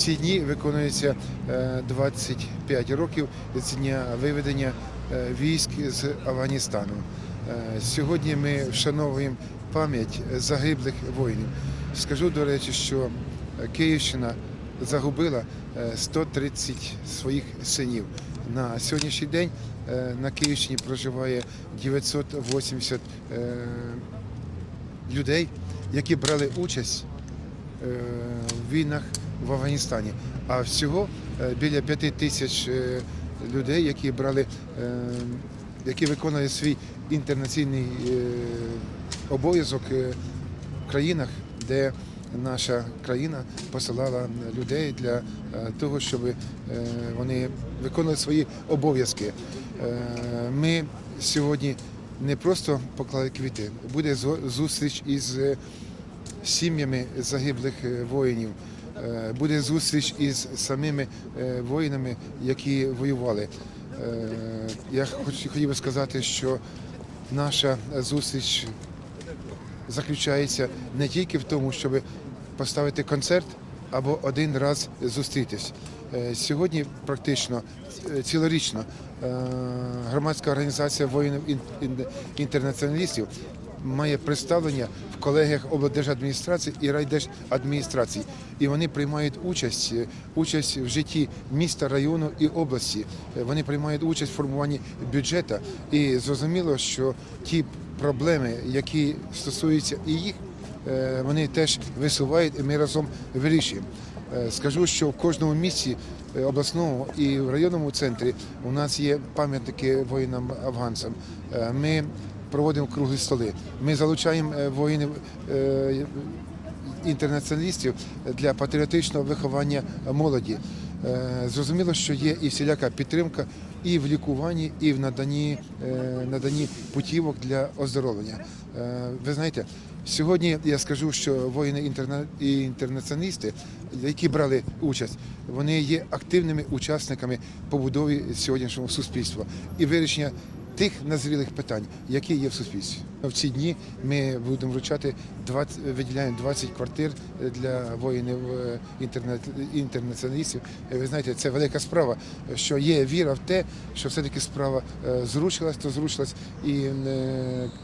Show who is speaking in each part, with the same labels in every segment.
Speaker 1: ці дні виконується е, 25 років з дня виведення е, військ з Афганістану. Е, Сьогодні ми вшановуємо пам'ять загиблих воїнів. Скажу, до речі, що Київщина загубила е, 130 своїх синів. На сьогоднішній день е, на Київщині проживає 980 е, людей, які брали участь е, в війнах в Афганістані. А всього е, біля п'яти тисяч е, людей, які брали, е, які виконували свій інтернаційний обов'язок в країнах, де наша країна посилала людей для того, щоб вони виконували свої обов'язки. Ми сьогодні не просто поклали квіти, буде зустріч із сім'ями загиблих воїнів. Е, Буде зустріч із самими е, воїнами, які воювали. Е, Я хотів би сказати, що наша зустріч заключається не тільки в тому, щоб поставити концерт або один раз зустрітись. Сьогодні практично цілорічно громадська організація воїнів ін- ін- інтернаціоналістів має представлення в колегіях облдержадміністрації і райдержадміністрації. І вони приймають участь, е, участь в житті міста, району і області. Е, Вони приймають участь в формуванні бюджету. І зрозуміло, що ті проблеми, які стосуються і їх, е, вони теж висувають, і ми разом вирішуємо. Скажу, що в кожному місці обласному і в районному центрі у нас є пам'ятники воїнам-афганцям. Е, Ми проводимо круглі столи. Ми залучаємо е, воїнів е, інтернаціоналістів для патріотичного виховання молоді. Е, Зрозуміло, що є і всіляка підтримка і в лікуванні, і в наданні, наданні путівок для оздоровлення. Ви знаєте, сьогодні я скажу, що воїни і інтернаціоналісти, які брали участь, вони є активними учасниками побудови сьогоднішнього суспільства і вирішення тих назрілих питань, які є в суспільстві. В ці дні ми будемо вручати 20, виділяємо 20 квартир для воїнів е, інтернаціоналістів. Е, Ви знаєте, це велика справа, що є віра в те, що все-таки справа е, зрушилась, то зрушилась, і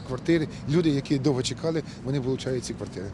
Speaker 1: квартири, люди, які довго чекали, вони получають ці квартири.